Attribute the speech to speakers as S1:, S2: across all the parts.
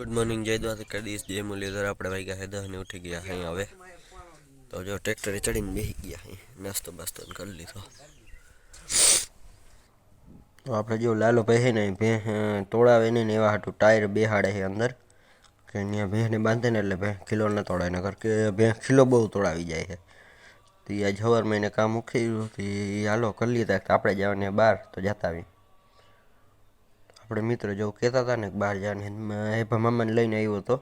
S1: Good morning જય દ્વારકાધીશ, જય મુરલીધર. આપણે વાગ્યા હે દહને ઉઠી ગયા અહીં હવે. તો જો ટ્રેક્ટરે ચડીને બેસી ગયા અહીં નાસ્તો બાસ્તો કરી લીધો. તો આપણે જો લાલો પહે ને ભે તોડાવે ને એવા હાટું ટાયર બેહાડે છે અંદર. કે અહીંયા ભેંસને બાંધે ને એટલે ભે ખીલો ન તોડાય, નકર કે ભેંસ ખીલો બહુ તોડાવી જાય છે તો એ આજ સવારમાં મહિને કામ ઉખેર્યું, તો એ હાલો કરી લીધા. આપણે જવાની બહાર, તો જતા આવી આપણે મિત્ર જો કહેતા હતા ને બહાર જવાને હેભા મામાને લઈને આવ્યો હતો.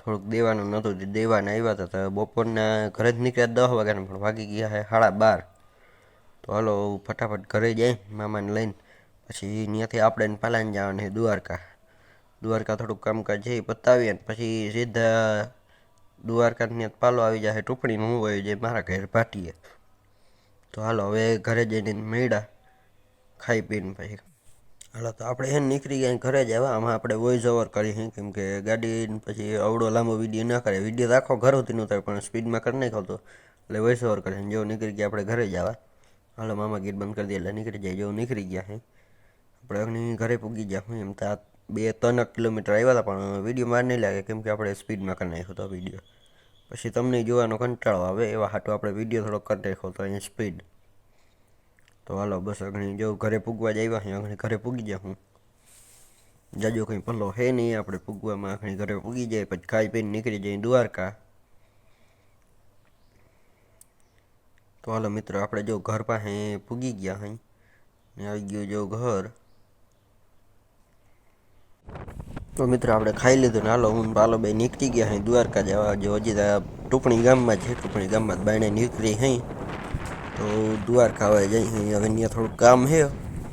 S1: થોડુંક દેવાનું નહોતું દેવાને આવ્યા હતા, તો બપોરના ઘરે જ નીકળ્યા દસ વાગ્યાને, પણ વાગી ગયા હે સાડા બાર. તો હાલો ફટાફટ ઘરે જાય મામાને લઈને. પછી ત્યાંથી આપણે પાલાને જવાનું છે દ્વારકા. દ્વારકા થોડુંક કામકાજ છે એ પતાવીએ પછી સીધા દ્વારકા ત્યાં પાલો આવી જાય ટુકડીનું હું હોય જે મારા ઘરે પાટીએ તો હાલો, હવે ઘરે જઈને મેળા, ખાઈ પીને પછી હાલો, તો આપણે એને નીકળી ગયા ઘરે જ આવ્યા. આમાં આપણે વોઇસ ઓવર કરી કેમ કે ગાડી પછી અવડો લાંબો વીડિયો ના કરે વીડિયો આખો ઘર સુધી નહોતો પણ સ્પીડમાં કરી નાખો તો. એટલે વોઇસ ઓવર કરે જેવું નીકળી ગયા, આપણે ઘરે જ આવ્યા. હાલો, મામા ગેટ બંધ કરી દે, એટલે નીકળી જાય, જેવું નીકળી ગયા હે. આપણે ઘરે પૂગી ગયા હું, એમ તો બે ત્રણ કિલોમીટર આવ્યા હતા, પણ વીડિયો માર નહીં લાગે, કેમ કે આપણે સ્પીડમાં કરી નાખ્યો હતો વીડિયો પછી તમને જોવાનો કંટાળો આવે, એવા હાટો આપણે વીડિયો થોડોક કરી નાખ્યો હતો અહીં સ્પીડ તો હાલો, બસ અગણી જો ઘરે પૂગવા જ આવ્યા અગણી ઘરે પૂગી જાય હું. જાજો કંઈ પલ્લો હે નહીં, આપણે પૂગવામાં અગણી ઘરે પૂગી જાય, પછી ખાઈ પીને નીકળી જાય દ્વારકા. તો હાલો મિત્રો, આપણે જો ઘર પાસે પૂગી ગયા અહીં ને આવી ગયું જો ઘર. તો મિત્રો, આપણે ખાઈ લીધું ને હાલો, હું પાલો બે નીકળી ગયા અહીં દ્વારકા જવા, જો હજી ટુપણી ગામમાં છે, ટુપણી ગામમાં બાયણે નીકળી અહીં તો દ્વારકા હવે જઈ હવે ત્યાં થોડુંક કામ છે.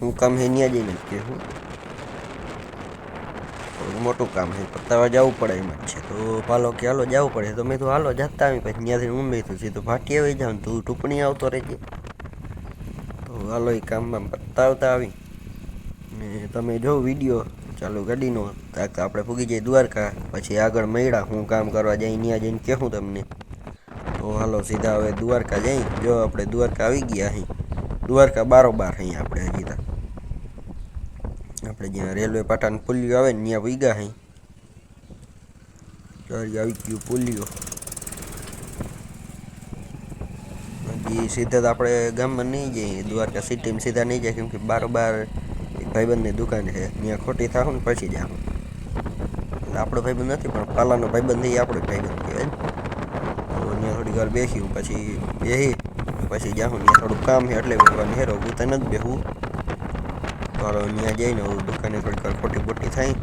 S1: હું કામ છે ત્યાં જઈને જ કે હું થોડુંક મોટું કામ છે, પતાવા જવું પડે એમ જ છે. તો પાલો કે હાલો જવું પડે. તો મેં તો હાલો, જતા આવી પછી ત્યાંથી મુંબઈ મેં સીધું ફાટી આવી જાઉં તું ટૂંપણી આવતો રહેજે. તો હાલો એ કામમાં પતાવતા આવી. ને તમે જો વીડિયો ચાલુ ગાડીનો આપણે પૂગી જઈએ દ્વારકા, પછી આગળ મળ્યા. હું કામ કરવા જઈ ત્યાં જઈને કહેવું તમને. હાલો, સીધા હવે દ્વારકા જઈ. જો આપણે દ્વારકા આવી ગયા અહીં. દ્વારકા બારોબાર અહીં આપણે હજી આપણે જ્યાં રેલવે પાટાનું પુલિયો આવે ને ત્યાં ગયા અહીં આવી ગયું પુલિયો. હજી સીધા તો આપણે ગામમાં નહીં જઈએ. દ્વારકા સિટીમાં સીધા નહીં જાય કેમ કે બારોબાર એક ભાઈબંધની દુકાન છે. ત્યાં ખોટી થાવ ને પછી જાવ આપણો ભાઈબંધ નથી, પણ પાલાનો ભાઈબંધ એ આપણો ભાઈબંધ કહેવાય ને તો ત્યાં થોડી વાર બેસ્યું પછી બેસી પછી જાઉં ત્યાં થોડુંક કામ છે એટલે ભગવાન હેરો ગુતા નથી બેસવું તો હાલો ત્યાં જઈને હું દુકાને થોડીક વાર ખોટી બોટી થાય,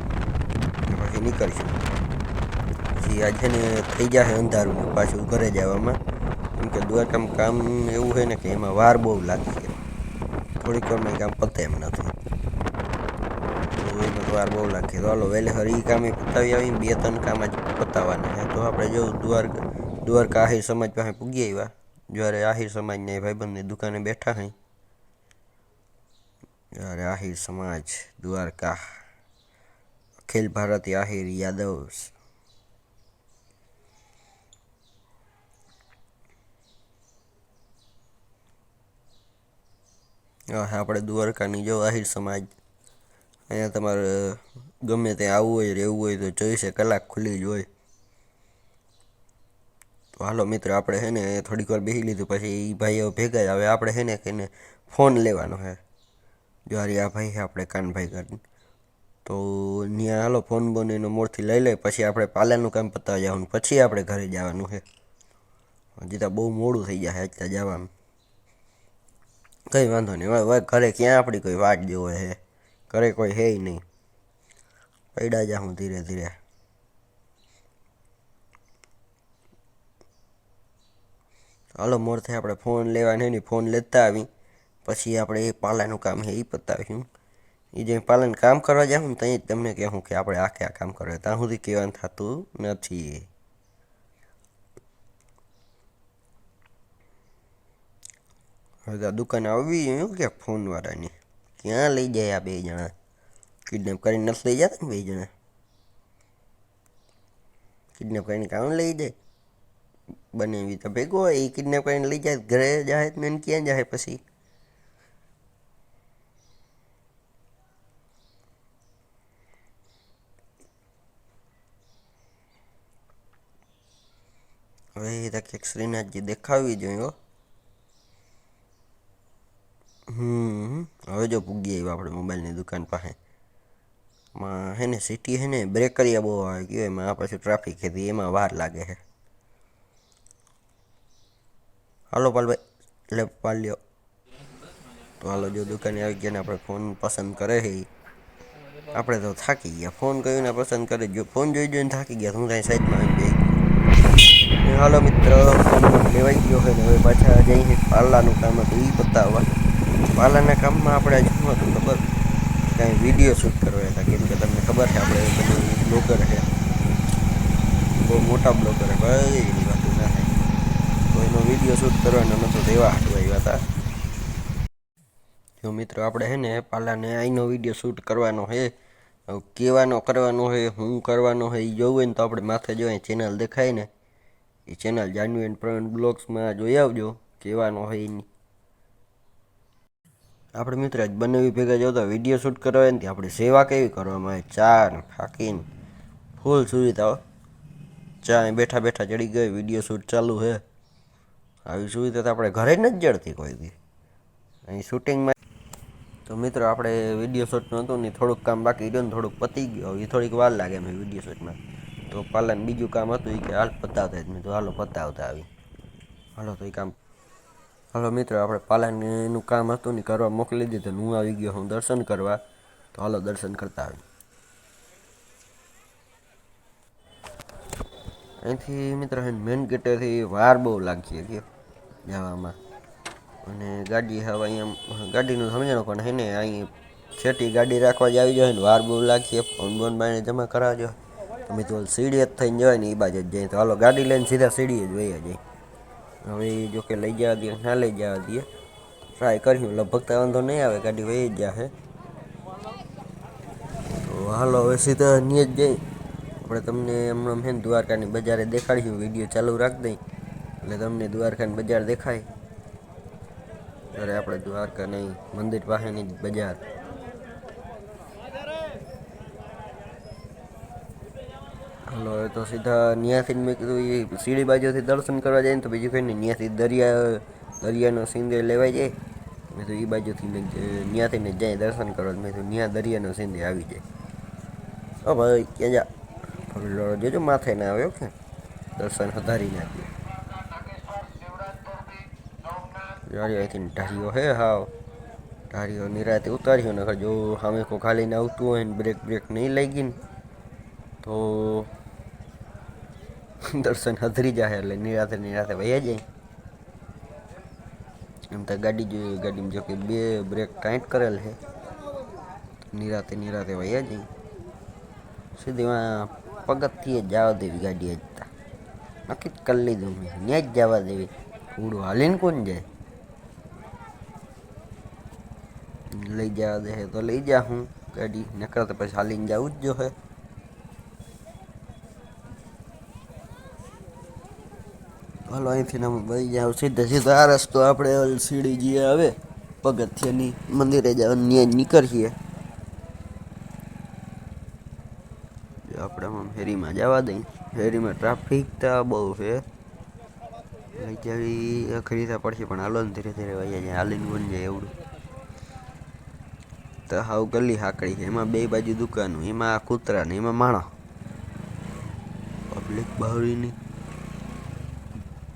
S1: પછી નીકળીશું. પછી આજે ને થઈ જશે અંધારું, પાછું ઘરે જવામાં. કેમ કે દ્વારકામાં કામ એવું છે ને કે એમાં વાર બહુ લાગે છે. થોડીક વારમાં કામ પતે એમ નથી વાર બહુ લાગે તો હાલો વહેલે હરી કામે પતાવી આવી બે ત્રણ કામ જ પતાવવાના તો આપણે જો દ્વારકા દ્વારકા આહિર સમાજ પાસે પૂગી આવ્યા. જ્યારે આહિર સમાજને ભાઈબંધની દુકાને બેઠા હઈ. જ્યારે આહિર સમાજ, દ્વારકા, અખિલ ભારતીય આહિર યાદવ આપણે દ્વારકાની જો આહિર સમાજ અહીંયા તમારે ગમે ત્યાં આવવું હોય, રહેવું હોય તો ચોવીસે કલાક ખુલ્લી જ હોય. તો હાલો મિત્ર, આપણે હે ને થોડીક વાર બેસી લીધું, પછી એ ભાઈઓ ભેગા જ. હવે આપણે હે ને કે એને ફોન લેવાનો છે જો અરે આ ભાઈ છે આપણે કાનભાઈ કરીને તો ત્યાં હાલો ફોન બોન એનો મોડથી લઈ લે પછી આપણે પાલાનું કામ પતાવી જવાનું. પછી આપણે ઘરે જવાનું છે હજી તો બહુ મોડું થઈ જાય અત્યારે જવાનું. કંઈ વાંધો નહીં. હવે ઘરે ક્યાં આપણી કોઈ વાટ જોવે હે? ઘરે કોઈ હે નહીં. પૈડા જાઉં ધીરે ધીરે. હાલો મોરથી આપણે ફોન લેવાની નહીં ફોન લેતા આવી. પછી આપણે એ પાલાનું કામ છે એ પતાવીશું. એ જે પાલન કામ કરવા જાઉં ને ત્યાં જ તમને કહેવું કે આપણે આખે આ કામ કરવા. ત્યાં સુધી કહેવાનું થતું નથી. હવે આ દુકાન આવી એવું કે ફોનવાળાની? ક્યાં લઈ જાય આ બે જણા? કિડનેપ કરીને નથી લઈ જતા ને બે જણા? કિડનેપ કરીને કામ લઈ જાય? બનેવી તો ભેગો એ કિડનેપ કરીને લઈ જાય, ઘરે જાય ને ક્યાં જાય પછી? હવે એ તકે શ્રીનાથજી દેખાવી જોઈએ હમ, હવે જો પૂગી આવ્યા આપણે મોબાઈલની દુકાન પાસે. માં હે ને સિટી હે ને બ્રેક બ્રેકરિયા બહુ આવે ગયો આ પાછું ટ્રાફિક હતી એમાં વાર લાગે છે હાલો પાલભાઈ એટલે પાલ્યો. તો હાલો, જો દુકાને આવી ગયા ને આપણે ફોન પસંદ કરે છે. આપણે તો થાકી ગયા. ફોન કર્યો ને પસંદ કરે. જો ફોન જોઈ જોઈને થાકી ગયા. હું કાંઈ સાઈડમાં આવી ગઈ. હાલો મિત્ર, લેવાઈ ગયો હોય ને હવે પાછા જઈને પાર્લાનું કામ હતું એ બતાવવા. પાર્લાના કામમાં આપણે શું હતું ખબર? કાંઈ વીડિયો શૂટ કરવા હતા. કેમ કે તમને ખબર છે, આપણે બધું બ્લોગર છે. બહુ મોટા બ્લોગર ભાઈ એનો વીડિયો શૂટ કરવાનો નહોતો દેવા હાટવા આવ્યા હતા. જો મિત્રો, આપણે હે ને પાલાને અહીંનો વીડિયો શૂટ કરવાનો છે હવે કહેવાનો કરવાનો છે હું કરવાનો છે એ જોવું હોય ને તો આપણે માથે જો અહીં ચેનલ દેખાય ને એ ચેનલ જાન્યુ એન્ડ પ્રવીણ બ્લોગ્સમાં જોઈ આવજો કહેવાનો હોય એની આપણે મિત્ર, આજ બંને ભેગા જોતા વીડિયો શૂટ કરવા ને આપણી સેવા કેવી કરવામાં આવે? ચા ને ફાકીને ફૂલ સુવિધાઓ ચા બેઠા બેઠા ચડી ગઈ વીડિયો શૂટ ચાલુ છે આવી સુવિધા તો આપણે ઘરે નથી જડતી કોઈ દી અહીં શૂટિંગમાં તો મિત્રો આપણે વીડિયો શૂટનું હતું ને થોડુંક કામ બાકી રહ્યું ને થોડુંક પતી ગયું. એ થોડીક વાર લાગે મેં વીડિયો શૂટમાં તો પાલન બીજું કામ હતું એ કે હાલ પતાવતા જ મેં તો હાલો પતાવતા આવી. હાલો તો એ કામ. હાલો મિત્રો, આપણે પાલનનું કામ હતું ને કરવા મોકલી દીધું. હું આવી ગયો હું દર્શન કરવા. તો હાલો દર્શન કરતા આવી. અહીંથી મિત્ર મેન ગેટેથી વાર બહુ લાગી ગયો જવામાં. અને ગાડી હવે અહીંયા ગાડીનું સમજાણું પણ હે ને, અહીં છેટી ગાડી રાખવા જ આવી જાય ને, વાર બહુ લાગીએ ફોન બોન બાઈને જમા કરાવજો. અમે તો સીડી જ થઈને જવાય ને એ બાજુ જ જાય તો હાલો, ગાડી લઈને સીધા સીડીએ જ વહી જાય હવે જો કે લઈ જવા દઈએ, ના લઈ જવા દઈએ. ટ્રાય કર્યું લગભગ તો વાંધો નહીં આવે, ગાડી વહી જ જશે તો હાલો, હવે સીધા અહીંયા જ જઈ આપણે તમને હમણાં મેં દ્વારકાની બજારે દેખાડીશું, વીડિયો ચાલુ રાખી દઈ એટલે તમને દ્વારકાની બજાર દેખાય. ત્યારે આપણે દ્વારકા નહીં મંદિર પાસેની બજાર. હલો, હવે તો સીધા ત્યાંથી જ મેં કીધું એ સીડી બાજુથી દર્શન કરવા જાય ને તો બીજું કંઈ નહીં દરિયા, દરિયાનો સિંદે લેવાય જાય. મેં તો એ બાજુથી મેં ત્યાંથી ને જાય દર્શન કરવા, મેં તો ત્યાં દરિયાનો સિંદે આવી જાય. ઓ ભાઈ, ક્યાં જા? જોજો, માથે ના આવ્યો કે. દર્શન વધારી નાખ્યું યાર અહીંથી ઢારીઓ હે હાવ ઢારીઓ નિરાતે ઉતાર્યો નકર જો સામે કોઈ ખાલીને આવતું હોય ને બ્રેક બ્રેક નહીં લાગી ને તો દર્શન હધરી જાય એટલે નિરાતે નિરાતે વહ્યા જાય એમ તો ગાડી જોઈએ ગાડીમાં જો કે બે બ્રેક ટાઈટ કરેલ છે નિરાતે નિરાતે વહ્યા જાય સીધીમાં પગથિયે જ જવા દેવી ગાડી હજતા નક્કી જ કરી લીધું મેં ત્યાં જ જવા દેવી ઉડું હાલીને કોણ જાય લઈ જવા દે તો લઈ જા હું. ગાડી નકર તો પછી હાલીને જવું જ જો હે. હલો, અહીંથી અમે વહી જાવ સીધા સીધા આ રસ્તો આપણે સીડી જે આવે. પગથિયાની મંદિરે જવાનું નીકળીએ. આપણે આમ ફેરીમાં જવા દઈ ફેરીમાં ટ્રાફિક તો બહુ છે. લઈ જવી ખરીદા પડશે પણ હાલો ધીરે ધીરે વહી જાય, હાલીને બની જાય એવડું. તો હાવ ગલી હાકડી છે. એમાં બે બાજુ દુકાનો, એમાં કૂતરા ને એમાં માણસ પબ્લિક બહરીની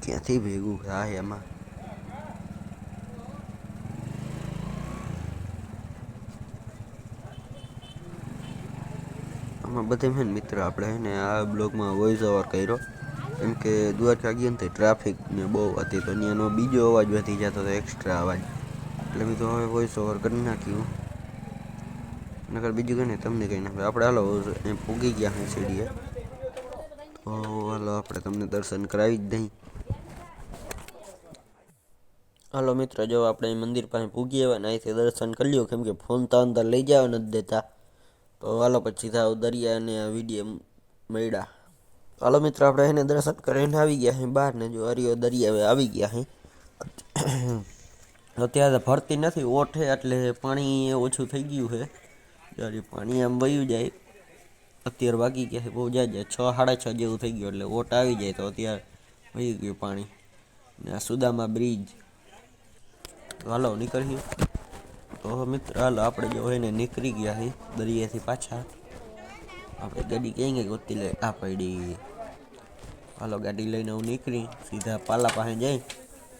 S1: ક્યાંથી ભેગું થાય એમાં? આમાં બધે છે મિત્ર, આપણે ને આ બ્લોગમાં વોઇસ ઓવર કર્યો. કેમ કે દ્વારકા ગયા ને ટ્રાફિક ને બહુ હતી. તો ત્યાંનો બીજો અવાજ વધી જતો હતો એક્સ્ટ્રા અવાજ. એટલે મેં તો હવે વોઇસ ઓવર કરી નાખ્યું. નકર બીજું કંઈ નહીં તમને કંઈ ના આપણે હાલો એ પૂગી ગયા हैं સીડીએ. તો હાલો, આપણે તમને દર્શન કરાવી જ દઈ. હાલો મિત્ર, જો આપણે મંદિર પાસે પૂગી આવ્યા ને અહીંથી દર્શન કરી લ્યો. કેમ કે ફોન તો અંદર લઈ જવા નથી દેતા. તો હાલો, પછી થાવ દરિયા અને વીડિયો મળ્યા. હાલો મિત્ર, આપણે એને દર્શન કરીને આવી ગયા છે બહાર ને, જો હરિયો દરિયા આવી ગયા છે અત્યારે ભરતી નથી ઓઠે એટલે પાણી ઓછું થઈ ગયું છે જ્યારે પાણી આમ વયું જાય, અત્યારે વાગી ગયા છે, બહુ જાય જાય છ, સાડા છ જેવું થઈ ગયું, એટલે ઓટ આવી જાય તો અત્યારે વહી ગયું પાણી. ને આ સુદામા બ્રિજ. હાલો નીકળીએ. તો મિત્ર, હાલો આપણે જો હોય ને નીકળી ગયા હી, દરિયાથી પાછા. આપણે ગાડી ક્યાં ગઈ ગોતી લે, આ પડી હાલો ગાડી લઈને હું નીકળી, સીધા પાલા પાસે જઈ.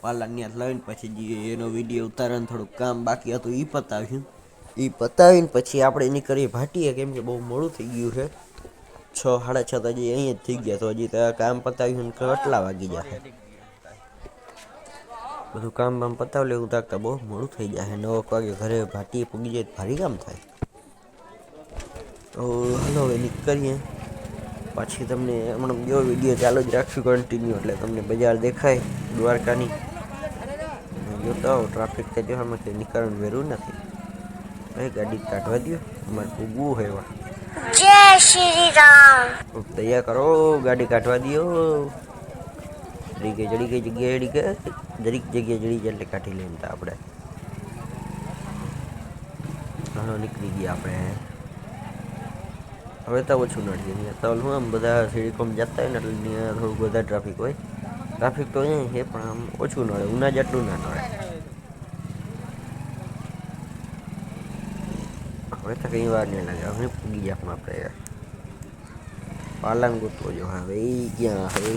S1: પાલા ત્યાં લઈને પછી એનો વીડિયો ઉતારવાનું થોડુંક કામ બાકી હતું એ પતાવ્યું એ પતાવીને પછી આપણે નીકળીએ ભાટીએ, કેમ કે બહુ મોડું થઈ ગયું છે. છ, સાડા છ તો હજી અહીંયા જ થઈ ગયા, તો હજી તો કામ પતાવ્યું કેટલા વાગી જશે બધું કામ બામ પતાવી લેવું તાકતા બહુ મોડું થઈ જાય નવ વાગે ઘરે ભાટીએ પૂગી જાય ભારી કામ થાય. તો હાલો હવે નીકળીએ. પાછી તમને હમણાં જો વીડિયો ચાલુ જ રાખશું કન્ટિન્યુ એટલે તમને બજાર દેખાય દ્વારકાની. જોતા હો ટ્રાફિક તો જો માટે નીકળવાનું વેરું નથી. गाड़ी काटवा दियो मर कुगु है वह
S2: जय श्री राम
S1: अब तैयार करो गाड़ी काटवा दियो जड़ी जड़ी के जगह जड़ी के जगह जड़ी जल्ले काटी लेने था अपने हलो निकली गया अपने अबे तो वो छूना नहीं है तो अलमो हम बता सीढ़ी को हम जाता है नटल नहीं है थोड़ा बता ट्रैफ़िक होए ट्रैफ़िक तो है पर हम वो छूना है उन्हें जट लूना ना હવે તો કંઈ વાર નહીં લાગે. હવે પૂગી ગયા પણ આપણે પાલન ગોતવો જો. હવે એ ક્યાં હવે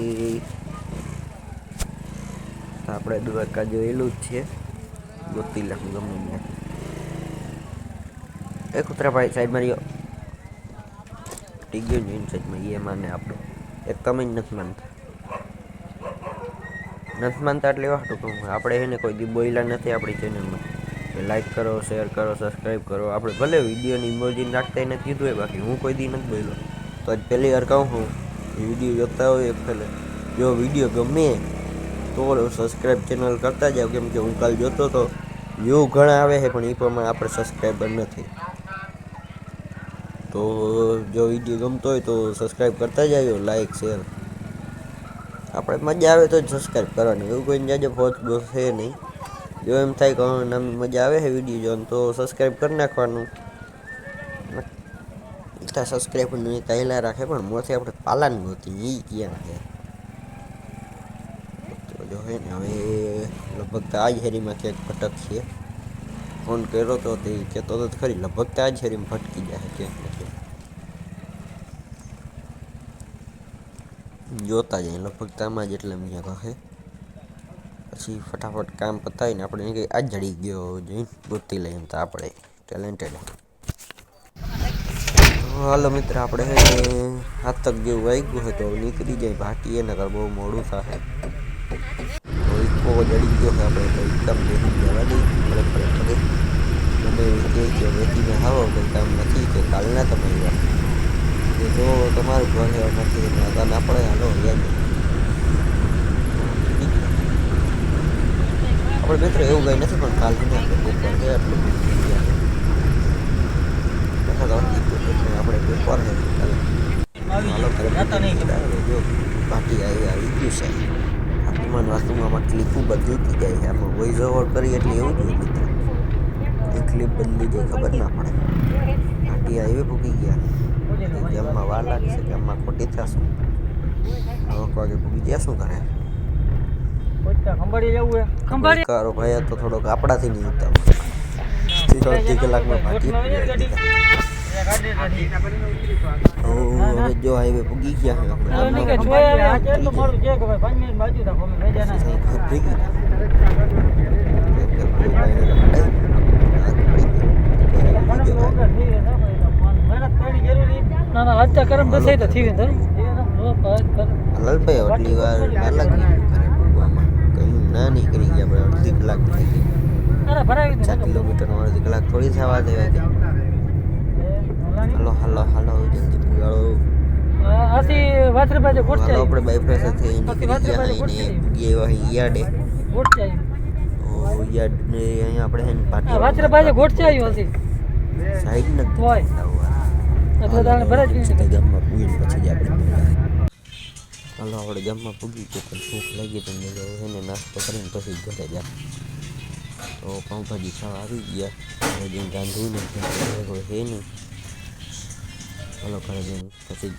S1: આપણે દ્વારકા જોયેલું જ છે. ગોતી લખું ગમે એ કૂતરા ભાઈ સાઈડમાં રહ્યો. ટીક ગયો જોઈને સાઈડમાં. એ માને આપણો. એક તમે જ નથી માનતા. નથી માનતા એટલે એવા હતું કે આપણે એને કોઈ દી બોયલા નથી આપણી ચેનલમાં લાઈક કરો શેર કરો સબસ્ક્રાઈબ કરો. આપણે ભલે વિડીયોની ઇમોજી નાખતા એને કીધું હોય બાકી હું કોઈ દી નથી બોલ્યો. તો આજ પહેલી વાર કહું હું વીડિયો જોતા હોય એક પહેલે જો વીડિયો ગમે, તો સબસ્ક્રાઈબ ચેનલ કરતા જાઓ. કેમ કે હું કાલ જોતો તો વ્યૂ ઘણા આવે છે, પણ એ પ્રમાણે આપણે સબસ્ક્રાઈબર નથી. તો જો વીડિયો ગમતો હોય તો સબસ્ક્રાઈબ કરતા જાજો લાઈક શેર આપણે મજા આવે તો સબસ્ક્રાઈબ કરવાની. એવું કોઈ જાજો ફોજ છે નહીં. જો એમ થાય કે હા, નામ મજા આવે છે વીડિયો જોવાનું તો સબસ્ક્રાઈબ કરી નાખવાનું. ત્યાં સબસ્ક્રાઈબ નહીં કહેલા રાખે પણ મોથી આપણે પાલન ગોતી એ ક્યાં છે? તો જો હે ને હવે લગભગ તો આ જ હેરીમાં ક્યાંક ભટકીએ ફોન કર્યો તો તે કહેતો હતો તો ખરી લગભગ તો આ જ હેરીમાં ભટકી જાય ક્યાંક ને ક્યાંક. જોતા જઈએ લગભગ તો આમાં જ એટલે એમ ક્યાંક હશે પછી ફટાફટ કામ પતાવીને આપણે કંઈ આ જડી ગયો જઈને ગોતી લઈએ તો આપણે. ટેલેન્ટેડ હાલો મિત્ર, આપણે હે હાથ તક જેવું વાગ્યું હોય તો નીકળી જાય ભાટીએ નગર બહુ મોડું થાય ઈકો જડી ગયો હોય આપણે તો એકદમ બેસી જવા દઈ ફરે ફરે ફરે. મને કે વેચીને આવો, કંઈ કામ નથી કે કાલના તમે જો તમારું ઘર નથી ને અગર ના પડે હાલો, યાદ આપણે મિત્ર એવું કંઈ નથી પણ કાલ સુધી આપણે આટલું થઈ ગયા આપણે છે કાલે હાલો ઘરે પહોંચી જો પાર્ટી આવી આવી ગયું છે વાસ્તુમાં વાસ્તુમાં ક્લિપો બદલતી જાય છે આમાં વોઇસ ઓવર કરી એટલે એવું જ હોય મિત્ર એ ક્લિપ બદલી જાય ખબર ના પડે પાર્ટી આવી ભૂકી ગયા ગામમાં વાર લાગશે ગામમાં ખોટી થશું નવ વાગે ભૂગી ગયા શું કરે
S3: ખંભાળી જવું હે ખંભાળી
S1: કારો ભાઈ આ તો થોડોક આપણાથી નહીં ઉતાર અડધી કલાકમાં ભાટી જો હાઈવે પૂગી ગયા છે
S3: ના
S1: ભેગી
S3: ના ના અત્યારે કરમ તો થઈ તો થઈ ગયું
S1: લાલભાઈ વાર ના લાગી ના નીકળી ગયા આપણે અડધી કલાક થઈ ગઈ. ચાર કિલોમીટરનો અડધી કલાક થોડી થવા દેવાય કે હાલો હાલો હાલો જલ્દી
S3: ગોટ
S1: હાલો આપણે
S3: જાય
S1: બાયપાસથી નીકળી ગયા અહીં ને ગયા અહીં ને આપણે હે ને
S3: આ વાથરે બાજુ
S1: પાટી
S3: જાય હતી
S1: સાઈડ
S3: હોય. તાણે
S1: ગામમાં પૂગીને પછી આપણે. હાલો, આપણે ગામમાં પૂગી ગયા પણ ભૂખ લાગી તમને તો એને નાસ્તો કરીને પછી ઘરે જાય તો પાઉંભાજી ખાવા આવી ગયા. ઘરે જઈને રાંધવું ને હે નહીં. હાલો, ઘરે જઈને પછી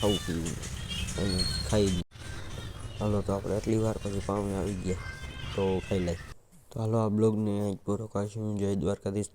S1: ખાવું પીવું. અને ખાઈ હાલો, તો આપણે આટલી વાર પછી પામે આવી ગયા. તો ખાઈ લઈ તો હાલો, આ બ્લોગને પૂરો કરશું. જય દ્વારકાધીશ.